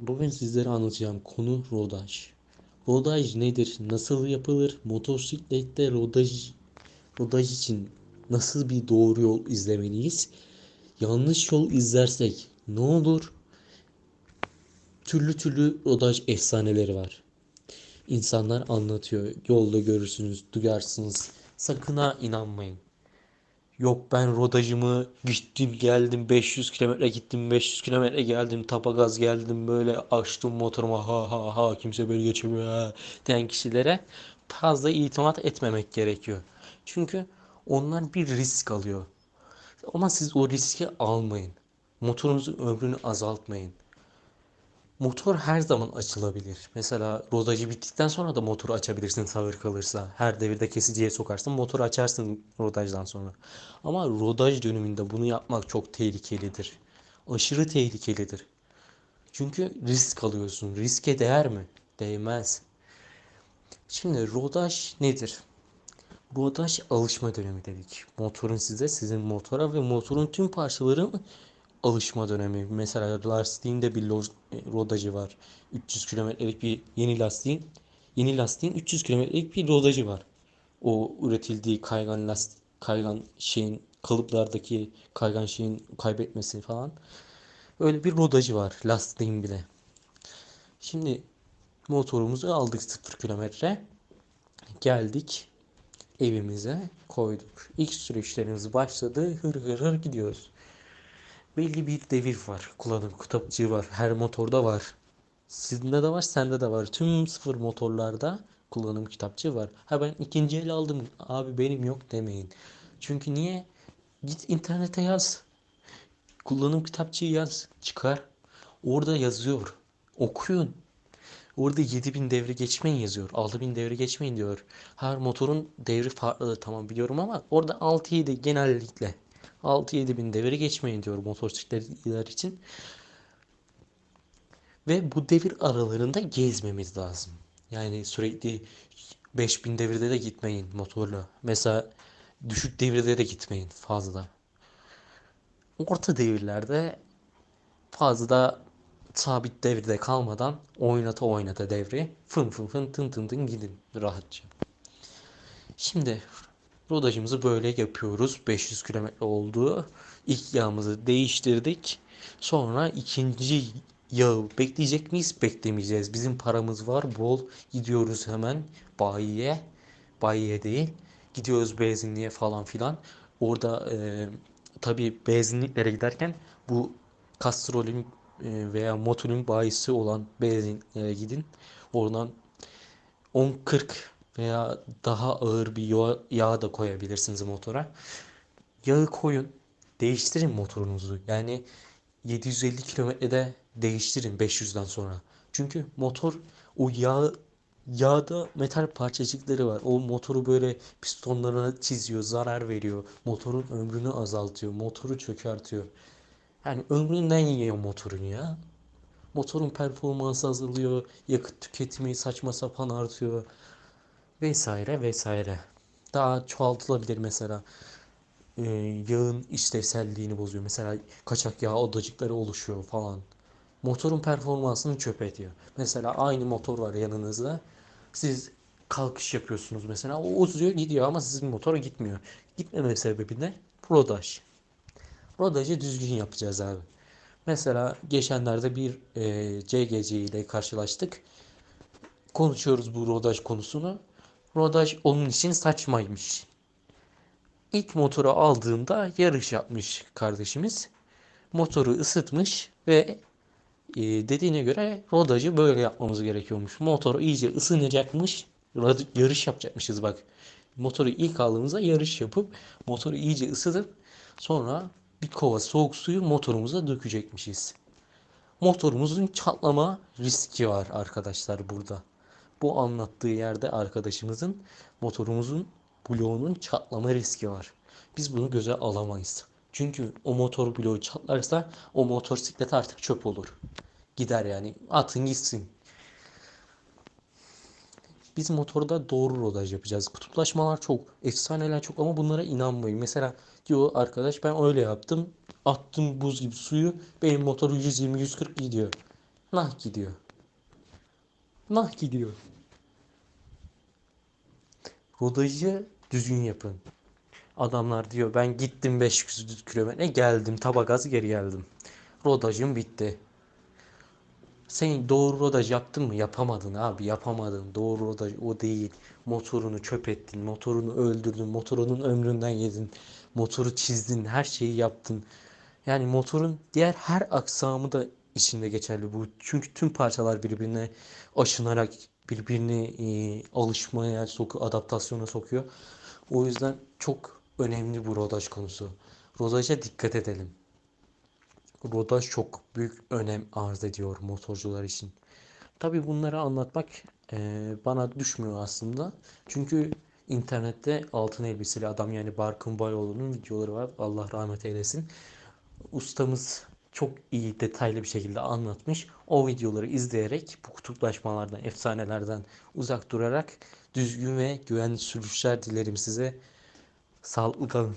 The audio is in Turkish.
Bugün sizlere anlatacağım konu rodaj. Rodaj nedir? Nasıl yapılır? Motosiklette rodaj, rodaj için nasıl bir doğru yol izlemeliyiz? Yanlış yol izlersek ne olur? Türlü türlü rodaj efsaneleri var. İnsanlar anlatıyor. Yolda görürsünüz, duyarsınız. Sakın ha inanmayın. Yok ben rodajımı gittim geldim 500 kilometre gittim 500 kilometre geldim tapagaz geldim böyle açtım motoruma ha ha ha kimse böyle geçemiyor ha diyen kişilere fazla itimat etmemek gerekiyor. Çünkü onlar bir risk alıyor. Ama siz o riski almayın. Motorunuzun ömrünü azaltmayın. Motor her zaman açılabilir. Mesela rodajı bittikten sonra da motoru açabilirsin sağır kalırsa. Her devirde kesiciye sokarsın motoru açarsın rodajdan sonra. Ama rodaj döneminde bunu yapmak çok tehlikelidir. Aşırı tehlikelidir. Çünkü risk alıyorsun. Riske değer mi? Değmez. Şimdi rodaj nedir? Rodaj alışma dönemi dedik. Motorun size, sizin motora ve motorun tüm parçaları alışma dönemi. Mesela lastiğinde bir rodajı var. 300 kilometrelik bir yeni lastiğin yeni lastiğin 300 kilometrelik bir rodajı var. O üretildiği kaygan lastik kaygan şeyin kalıplardaki kaygan şeyin kaybetmesi falan. Öyle bir rodajı var lastiğin bile. Şimdi motorumuzu aldık 0 kilometre. Geldik evimize koyduk. İlk süreçlerimiz başladı. Hır hır hır gidiyoruz belli bir devir var. Kullanım kitapçığı var. Her motorda var. Sizde de var, sende de var. Tüm sıfır motorlarda kullanım kitapçığı var. Ha ben ikinci el aldım. Abi benim yok demeyin. Çünkü niye? Git internete yaz. Kullanım kitapçığı yaz. Çıkar. Orada yazıyor. Okuyun. Orada 7000 devre geçmeyin yazıyor. 6000 devre geçmeyin diyor. Her motorun devri farklı tamam biliyorum ama orada 6-7 genellikle 6-7 bin deviri geçmeyin diyor motosikletler için. Ve bu devir aralarında gezmemiz lazım. Yani sürekli 5000 devirde de gitmeyin motorla. Mesela düşük devirde de gitmeyin fazla. Orta devirlerde fazla sabit devirde kalmadan oynata oynata devri fın fın fın tın tın tın gidin rahatça. Şimdi Rodajımızı böyle yapıyoruz. 500 kilometre oldu. İlk yağımızı değiştirdik. Sonra ikinci yağı bekleyecek miyiz? Beklemeyeceğiz. Bizim paramız var. Bol gidiyoruz hemen bayiye. Bayiye değil. Gidiyoruz benzinliğe falan filan. Orada e, tabii benzinliklere giderken bu kastrolün e, veya motorun bayisi olan benzinliğe gidin. Oradan 10-40 veya daha ağır bir yağ, da koyabilirsiniz motora. Yağı koyun. Değiştirin motorunuzu. Yani 750 kilometrede değiştirin 500'den sonra. Çünkü motor o yağ yağda metal parçacıkları var. O motoru böyle pistonlarına çiziyor, zarar veriyor. Motorun ömrünü azaltıyor, motoru çökertiyor. Yani ömründen yiyor motorun ya. Motorun performansı azalıyor, yakıt tüketimi saçma sapan artıyor vesaire vesaire. Daha çoğaltılabilir mesela e, yağın işlevselliğini bozuyor. Mesela kaçak yağ odacıkları oluşuyor falan. Motorun performansını çöp ediyor. Mesela aynı motor var yanınızda. Siz kalkış yapıyorsunuz mesela. O uzuyor gidiyor ama sizin motora gitmiyor. Gitmeme sebebi ne? Rodaj. Rodajı düzgün yapacağız abi. Mesela geçenlerde bir e, CGC ile karşılaştık. Konuşuyoruz bu rodaj konusunu. Rodaj onun için saçmaymış. İlk motoru aldığında yarış yapmış kardeşimiz. Motoru ısıtmış ve e, dediğine göre rodajı böyle yapmamız gerekiyormuş. Motor iyice ısınacakmış. Yarış yapacakmışız bak. Motoru ilk aldığımızda yarış yapıp motoru iyice ısıtıp sonra bir kova soğuk suyu motorumuza dökecekmişiz. Motorumuzun çatlama riski var arkadaşlar burada bu anlattığı yerde arkadaşımızın motorumuzun bloğunun çatlama riski var. Biz bunu göze alamayız. Çünkü o motor bloğu çatlarsa o motosiklet artık çöp olur. Gider yani. Atın gitsin. Biz motorda doğru rodaj yapacağız. Kutuplaşmalar çok, efsaneler çok ama bunlara inanmayın. Mesela diyor arkadaş ben öyle yaptım. Attım buz gibi suyu. Benim motor 120-140 gidiyor. Nah gidiyor. Nah gidiyor. Rodajı düzgün yapın. Adamlar diyor ben gittim 500 kilometre geldim tabagaz geri geldim. Rodajım bitti. Sen doğru rodaj yaptın mı? Yapamadın abi yapamadın. Doğru rodaj o değil. Motorunu çöp ettin. Motorunu öldürdün. Motorunun ömründen yedin. Motoru çizdin. Her şeyi yaptın. Yani motorun diğer her aksamı da içinde geçerli bu. Çünkü tüm parçalar birbirine aşınarak birbirini e, alışmaya sokuyor, adaptasyona sokuyor. O yüzden çok önemli bu rodaj konusu. Rodaja dikkat edelim. Rodaj çok büyük önem arz ediyor motorcular için. Tabii bunları anlatmak e, bana düşmüyor aslında. Çünkü internette altın elbiseli adam yani Barkın Bayoğlu'nun videoları var. Allah rahmet eylesin. Ustamız çok iyi detaylı bir şekilde anlatmış. O videoları izleyerek bu kutuplaşmalardan, efsanelerden uzak durarak düzgün ve güvenli sürüşler dilerim size. Sağlıklı kalın.